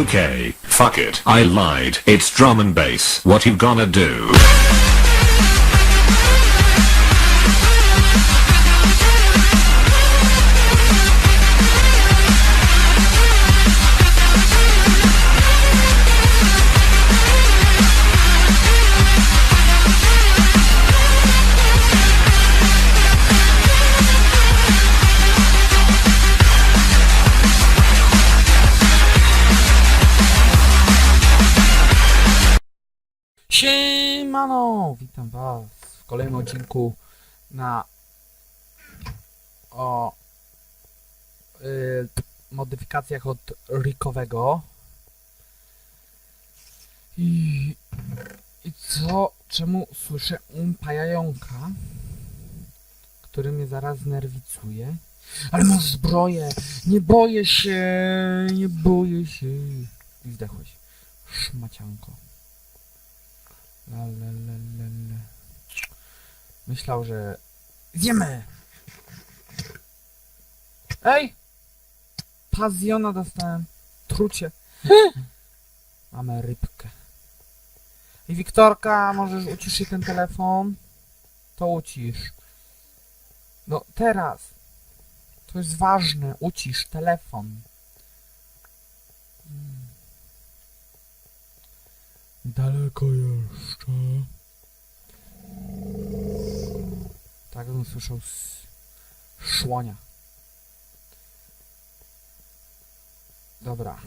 Okay, fuck it. I lied. It's drum and bass. What you gonna do? Witam was w kolejnym odcinku na o y, modyfikacjach od Rickowego i, i co? Czemu słyszę umpajająka który mnie zaraz znerwicuje? Ale ma zbroję! Nie boję się nie boję się! I zdechłeś. Szmacianko La, la, la, la, la. Myślał, że... Zjemy! Ej! Pazjona dostałem. Trucie. Mamy rybkę. I Wiktorka, możesz uciszyć ten telefon? To ucisz. No teraz. To jest ważne. Ucisz telefon. Mm. Daleko jeszcze. Tak bym słyszał z szłonia. Dobra.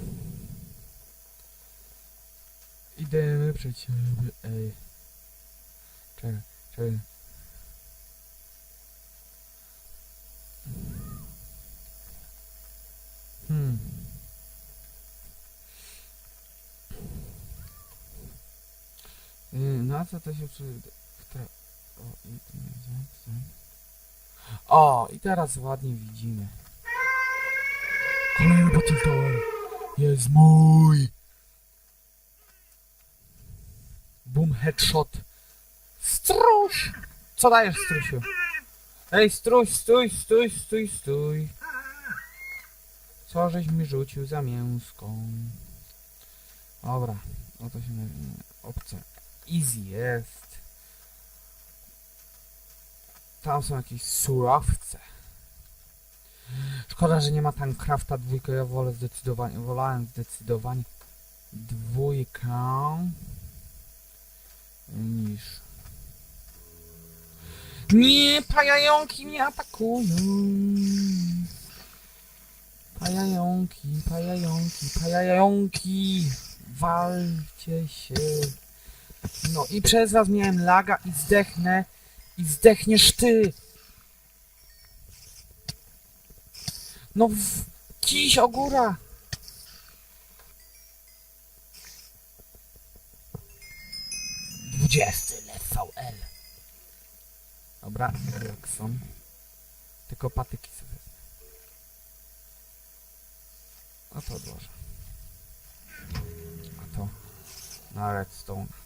Idziemy przed siebie. Ej. Czekaj, czekaj. Hmm. Y, Na co to się przy... w te- O, i. O, i teraz ładnie widzimy. Kolejny Battle Tower jest mój. Boom headshot. Struś! Co dajesz, strusiu? Ej, struś, stój, stój, stój, stój. Co żeś mi rzucił za mięską? Dobra, oto się nazywa. Obce. Easy jest. Tam są jakieś surowce. Szkoda, że nie ma Tancrafta dwójkę. Ja wolę zdecydowanie, wolałem zdecydowanie dwójkę niż... Nie, pajająki mnie atakują. Pajająki, pajająki, pajająki. Walcie się. No i przez was miałem laga i zdechnę. I zdechniesz ty. No w... Kiś ogóra. Dwudziesty VL. Dobra, jak są. Tylko patyki sobie. A to odłożę. A to na redstone.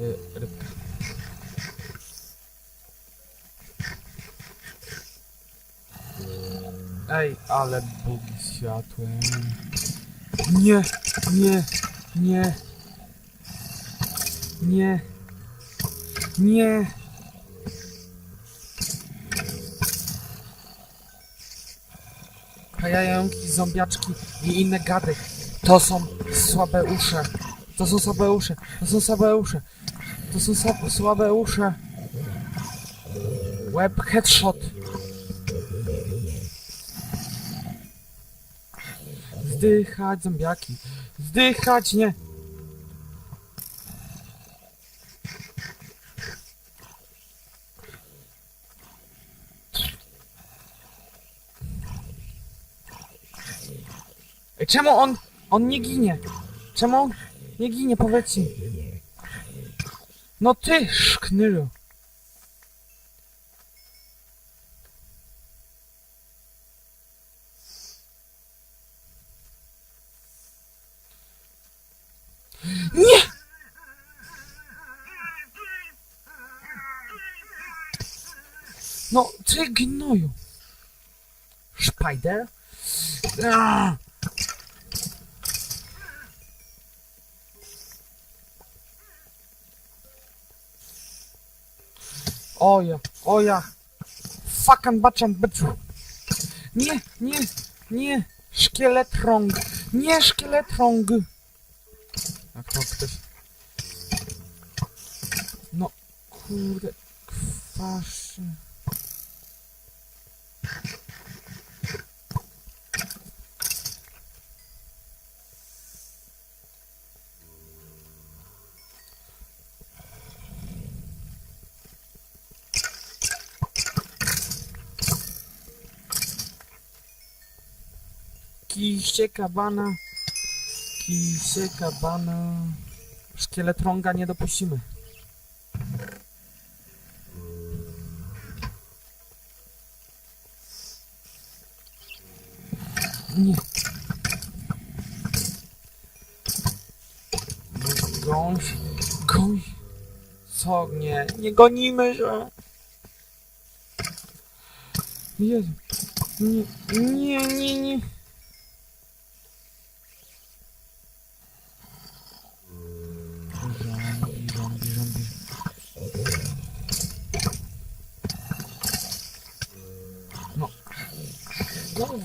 Y, rybka. Ej, ale bugi z światłem. Nie, nie, nie. Nie. Nie. Pajająki, zombiaczki i inne gady. To są słabe usze. To są słabe usze. To są słabe usze. To są słabe, słabe usze. Web headshot. Zdychać zombiaki. Zdychać nie. Czemu on, on nie ginie? Czemu on nie ginie, powiedzcie. No ty, szknylu. Nie! No, ty gnoju. Spider? Oja, oja. Fucking baczan byczu. Nie, nie, nie. Szkieletrąg. Nie szkieletrąg. Jak to ktoś... No, kurde. Kwaszy. Kiście kabana. Kiście kabana. Szkieletrąga nie dopuścimy. Nie. Gąś. Gąś. Co? Nie. Nie gonimy się. Jezu. Nie, nie, nie, nie.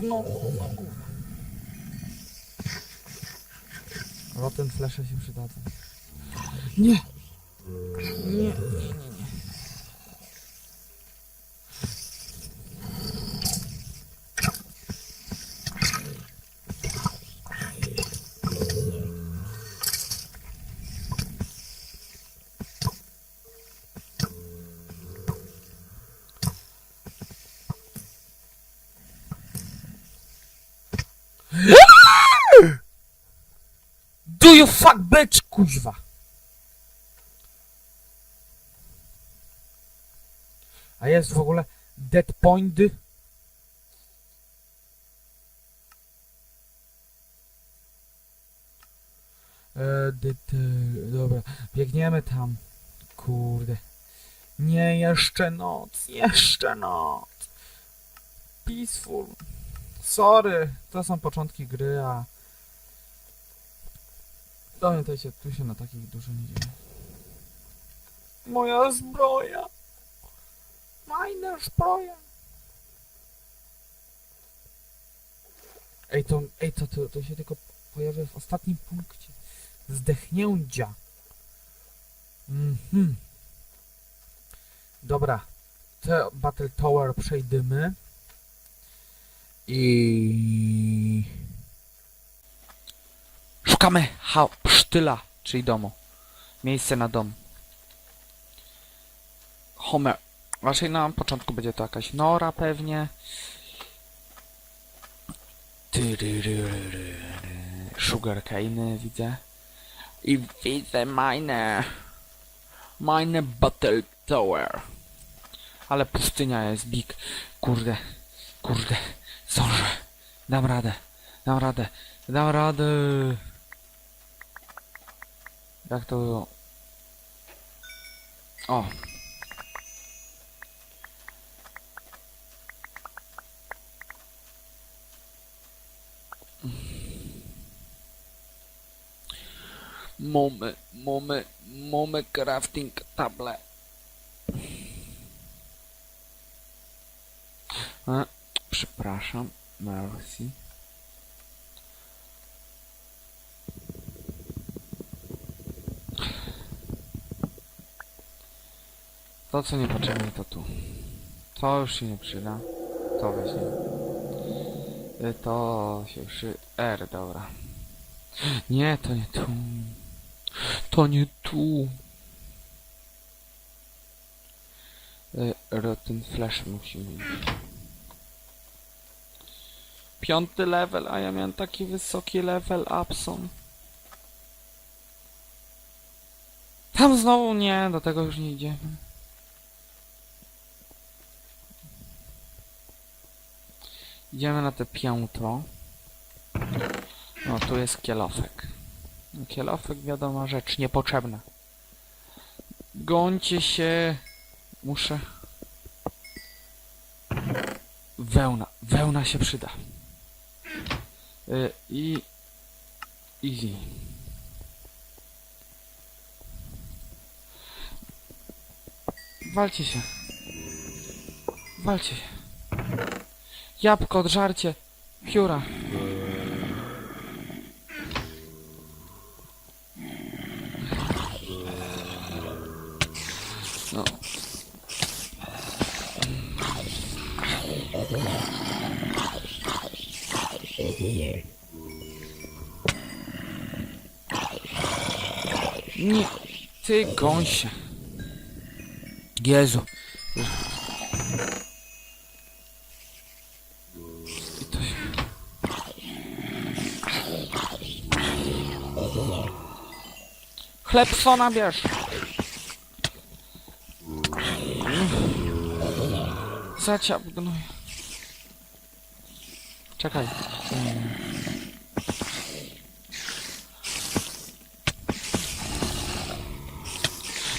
Gówno, gówno, gówno. Rotten flesze się przydadzą. Nie, nie, nie, nie. Do you fuck bitch, kuźwa! A jest w ogóle dead point? E, dead, dobra, biegniemy tam. Kurde. Nie, jeszcze noc, jeszcze noc. Peaceful. Sorry, to są początki gry, a... Pamiętajcie, tu się na takich dużo nie dzieje. Moja zbroja! Majna zbroja! Ej, to, ej, to, to, to się tylko pojawia w ostatnim punkcie. Zdechnięcia. Mhm. Dobra. Te Battle Tower przejdziemy. I... Szukamy ha sztyla, czyli domu. Miejsce na dom. Homer. Raczej na początku będzie to jakaś nora pewnie. Sugarcane widzę. I widzę mine. Mine Battle Tower. Ale pustynia jest big. Kurde. Kurde. Zdążę. Dam radę. Dam radę. Dam radę. Jak to? O. Mamy, mamy, mamy crafting table. A, przepraszam, Mercy. To co niepotrzebne to tu. To już się nie przyda. To weźmie. Y, To się przy... R, dobra. Nie, to nie tu. To nie tu. Y, Rotten Flash musimy mieć. Piąty level, a ja miałem taki wysoki level Upson. Tam znowu nie, do tego już nie idziemy. Idziemy na te piętro. No, tu jest kielofek. Kielofek, wiadoma rzecz, niepotrzebna. Gońcie się. Muszę. Wełna. Wełna się przyda. Y, I... Easy. Walcie się. Walcie się. Jabłko, odżarcie. Pióra. No. Nie, ty gąsie. Jezu. Chlebsona bierz. Zaciap gnój. Czekaj.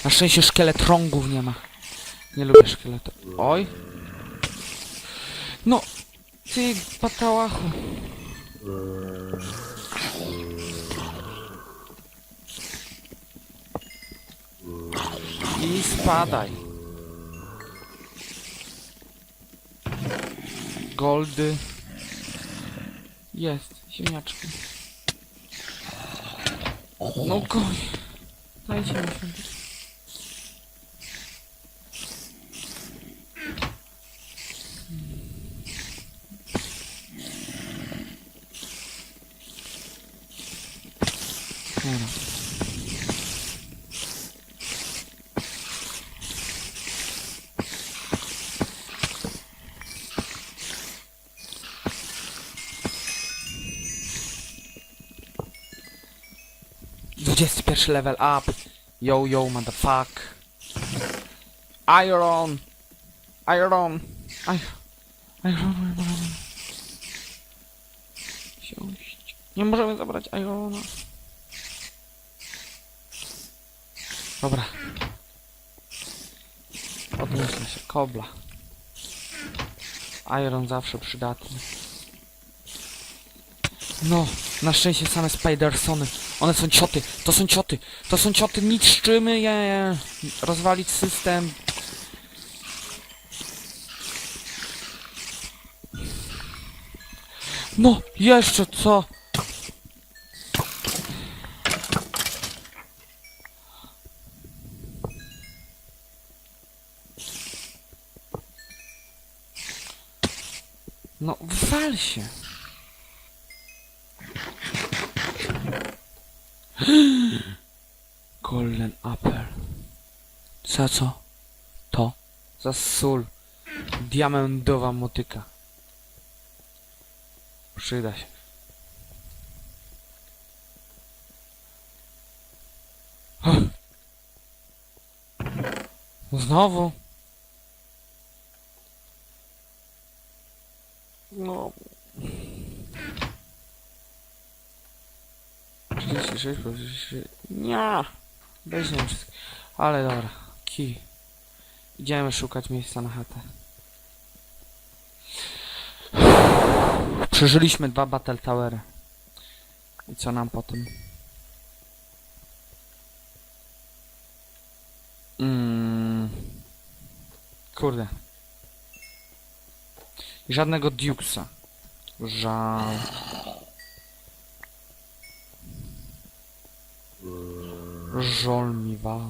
Na szczęście szkielet rągów nie ma. Nie lubię szkieletu. Oj. No, ty patałachu. I spadaj. Goldy. Jest, ziemniaczki. No goń. Dajcie mi święty. 21 level up. Yo, yo, motherfuck. Iron. Iron. Iron. Iron. Nie możemy zabrać Irona. Dobra. Odnieśmy się. Kobla. Iron zawsze przydatny. No, na szczęście same Spidersony. One są cioty, to są cioty, to są cioty, niszczymy je. Rozwalić system. No, jeszcze co? No, wal się. Golden Apple. Za co? To? Za sól. Diamentowa motyka. Przyda się. Znowu? No. 36, 36. Nie. Weź nie wszystko. Ale dobra. Kij. Idziemy szukać miejsca na chatę. Przeżyliśmy dwa Battle Towery. I co nam potem? Mm. Kurde. I żadnego Dukesa. Żal. Żol mi was.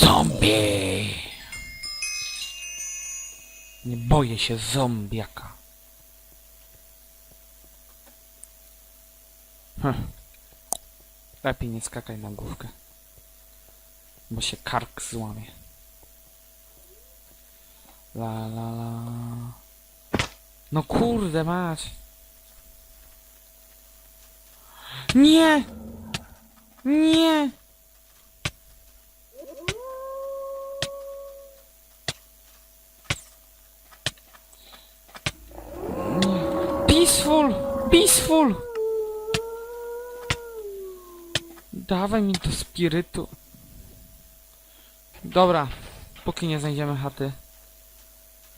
Zombie! Nie boję się zombiaka. Hm. Lepiej nie skakaj na główkę. Bo się kark złamie. La la la. No kurde mać. Nie! Nie! Peaceful! Peaceful! Dawaj mi do spirytu. Dobra, póki nie znajdziemy chaty.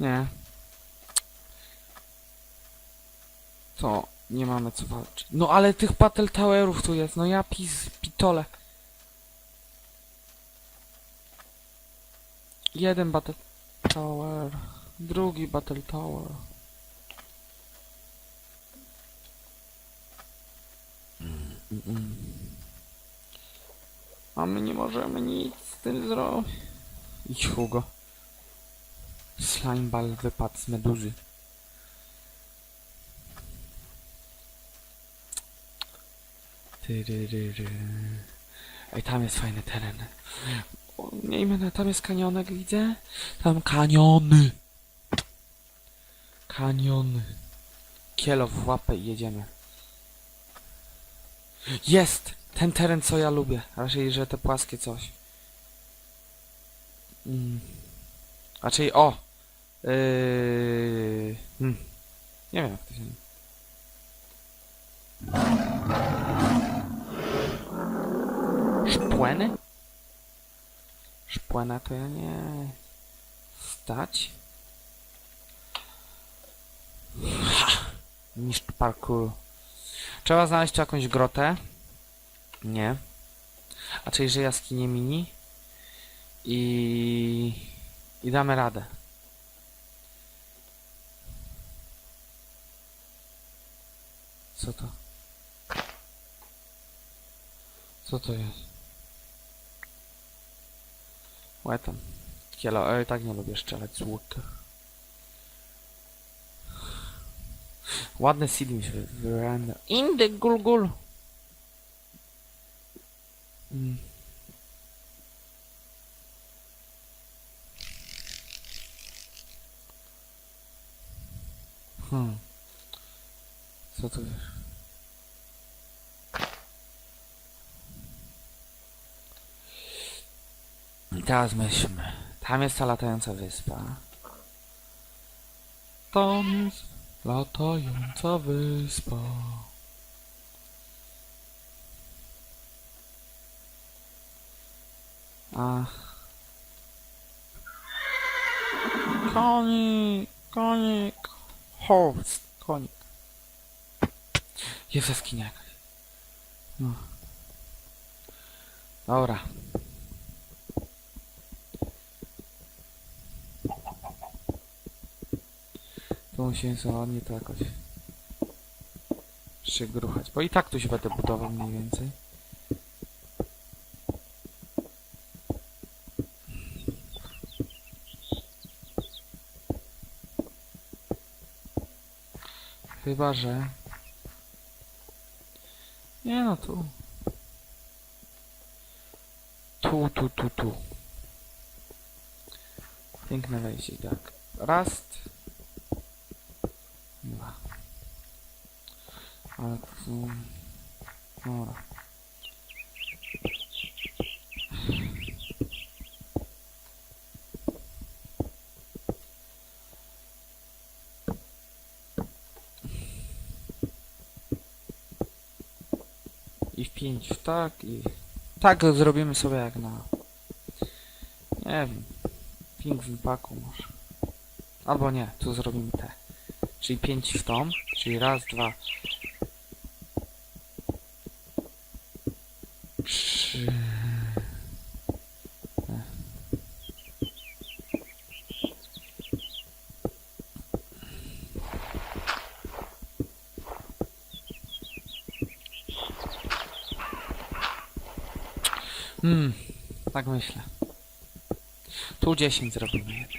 Nie. To nie mamy co walczyć. No ale tych Battle Towerów tu jest, no ja pis, pitole. Jeden Battle... Tower. Drugi Battle Tower. A my nie możemy nic z tym zrobić. Idź Hugo. Slimeball wypadł z meduzy. Ej, tam jest fajny teren. Miejmy na, tam jest kanionek, widzę. Tam kaniony. Kaniony. Kielo w łapę i jedziemy. Jest! Ten teren, co ja lubię. Raczej, że te płaskie coś. Mm. Raczej, o! Yy... Hmm. Nie wiem, jak to się... Szpłeny? Szpłena to ja nie... Stać? Ha! Niszcz parkour. Trzeba znaleźć tu jakąś grotę. Nie. A czyli, że jaskinie mini. I... I damy radę. Co to? Co to jest? Łetem. Kielo, ej, tak nie lubię strzelać z łuka. Ładny seed mi się wyrenda. Indy gul gul. Mm. Hmm. Co to jest? I Teraz myślmy. Tam jest ta latająca wyspa. Tam jest latająca wyspa. A. Konik, konik, horse, konik. Jest jaskinia jakaś. No. Dobra. Tu musimy sobie ładnie to jakoś przygruchać, bo i tak tu się będę budował mniej więcej. Chyba, że... Nie no, tu. Tu, tu, tu, tu. Piękne wejście, tak. Rast. Dwa. Ale Dobra. I w pięć w tak i... Tak zrobimy sobie jak na... Nie wiem. Ping w paku może. Albo nie, tu zrobimy te. Czyli 5 w tą, czyli raz, dwa, trzy. E. Hmm, tak myślę. Tu 10 zrobimy jednak.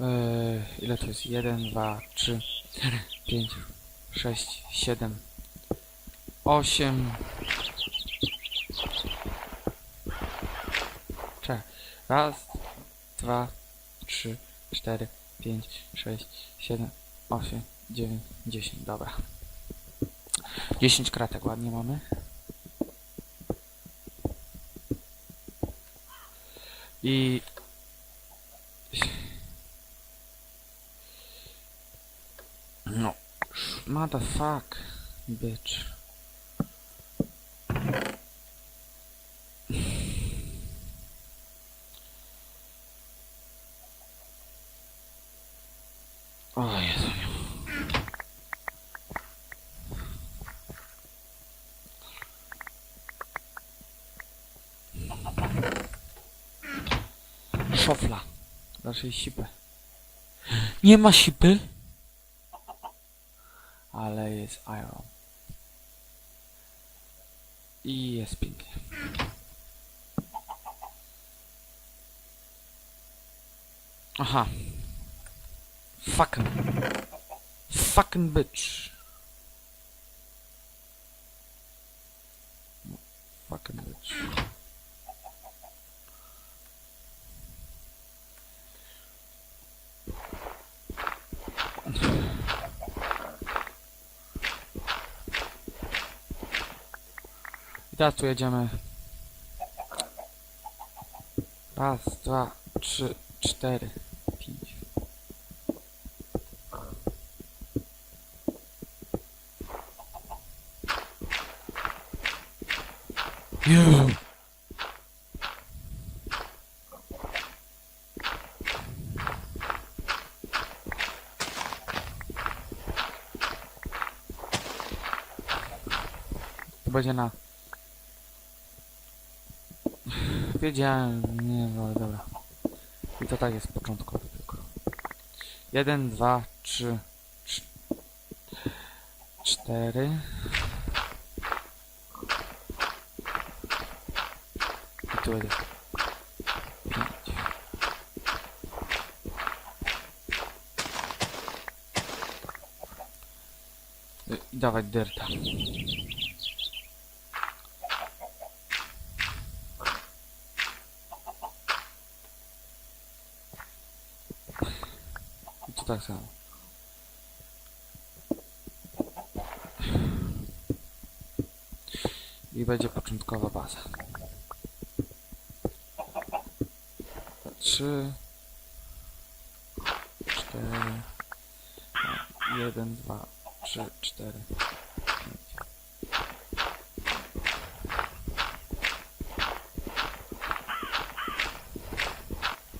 Eee, ile to jest? 1, 2, 3, 4, 5, 6, 7, 8. Czekaj. Raz, dwa, trzy, cztery, pięć, sześć, siedem, osiem, dziewięć, dziesięć. Dobra. 10 kratek ładnie mamy. I No. Motherfuck, bitch. Raczej sipę. Nie ma sipy. Ale jest iron. I jest pięknie. Aha. Fucking. Fucking bitch. Fucking bitch. I teraz tu jedziemy. Raz, dwa, trzy, cztery, pięć. Jezu. To będzie na... Wiedziałem, nie no ale dobra. I to tak jest początkowy tylko. Jeden, dwa, trzy, cz- cztery. I tu jeden. Pięć. I dawać derta. Tak samo. I będzie początkowa baza. Trzy, cztery, jeden, dwa, trzy, cztery, pięć.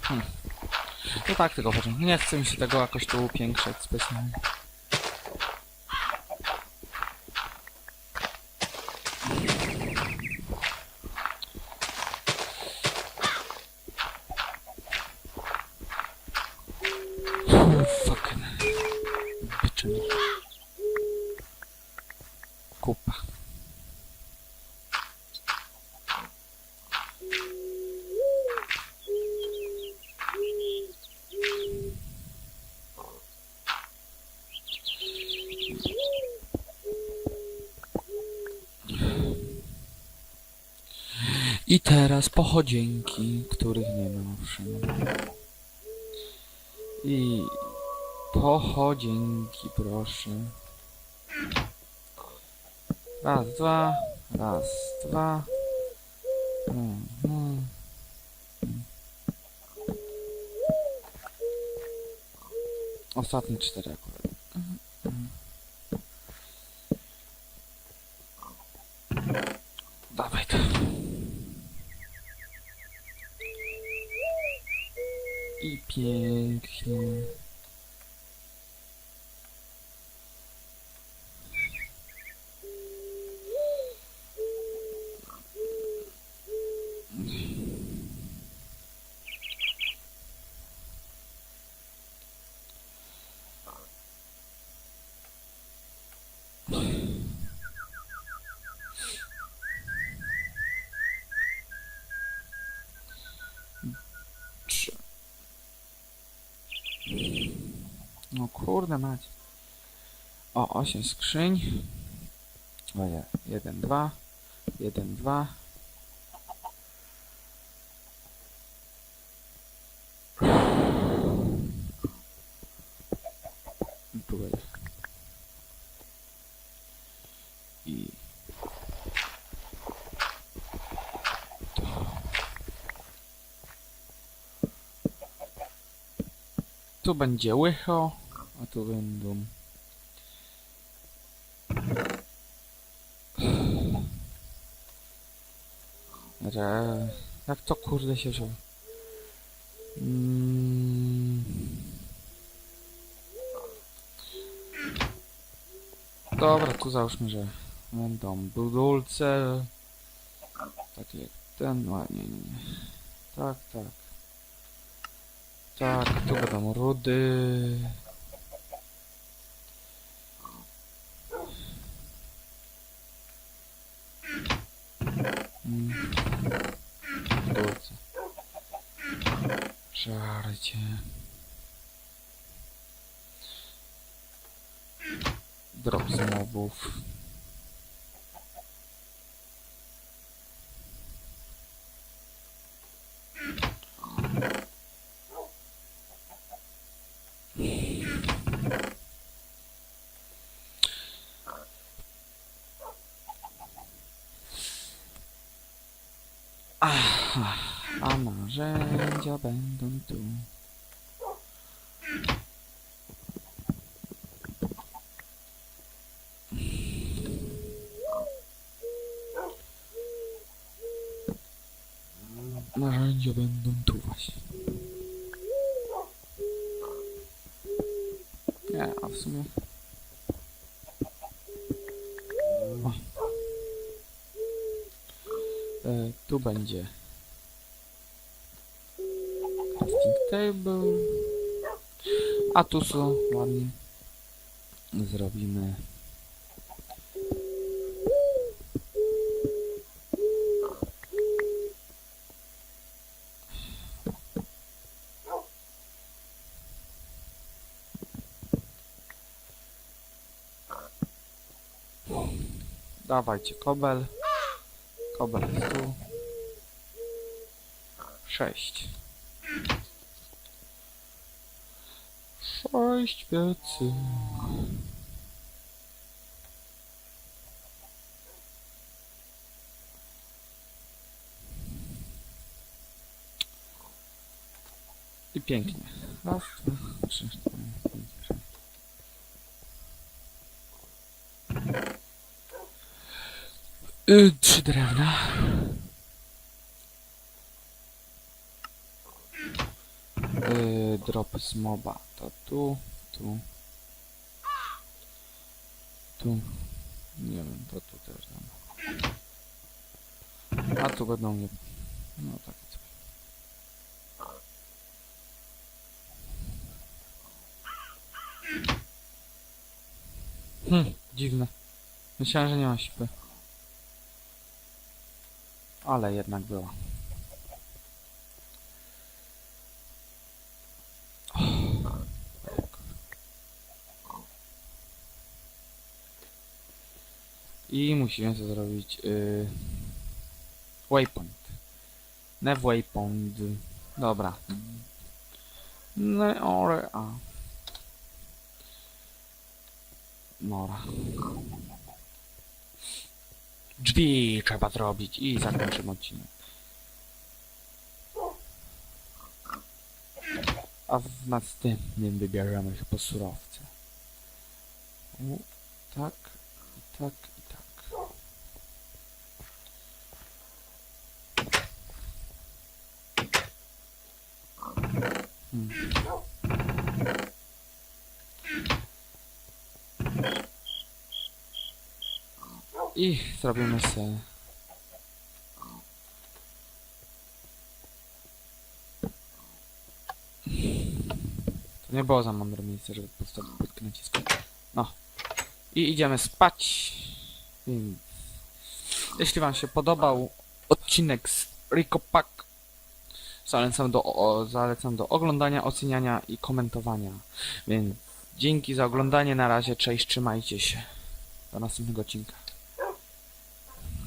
Hmm. To tak tylko chodzi. Nie chcę mi się tego jakoś tu upiększać specjalnie. I teraz pochodzienki, których nie ma owszem. I pochodzienki, proszę. Raz, dwa, raz, dwa. Mm, mm. Ostatnie cztery akurat. Dawaj to. I pięknie. Trzy. No kurde mać. O, osiem skrzyń. O je, jeden, dwa. Jeden, dwa. Duel. I... Tu będzie łycho, a tu będą... Re... Jak to kurde się wziął? Mm. Dobra, tu załóżmy, że będą budulce. Takie jak ten, no nie, nie, nie. Tak, tak. Tak, tu będą rudy. Mm. Kurczę. Żarcie. Drop z mobów. Aha, a narzędzia będą tu. Narzędzia będą tu właśnie. Nie, a w sumie... E, tu będzie crafting table a tu są ładnie zrobimy dawajcie kobel Kobel jest tu. Sześć. Sześć piecy. I pięknie. Raz, dwa, trzy, cztery, pięć, sześć. Y, trzy drewna. Y, drop z moba. To tu, tu. Tu. Nie wiem, to tu też dam. A tu będą je... No coś. Hm, dziwne. Myślałem, że nie ma sipy. Ale jednak była. I musimy to zrobić yy, waypoint. Nev waypoint. Dobra. No, ale a. Nora. Drzwi trzeba zrobić i zakończymy odcinek. A w następnym wybierzemy po surowce. U, tak, tak. I zrobimy sobie To nie było za mądre miejsce, żeby postawić płytkę nacisku. No. I idziemy spać. Więc... Jeśli wam się podobał odcinek z Rico Pack, zalecam do, o, zalecam do oglądania, oceniania i komentowania. Więc dzięki za oglądanie. Na razie, cześć, trzymajcie się. Do następnego odcinka.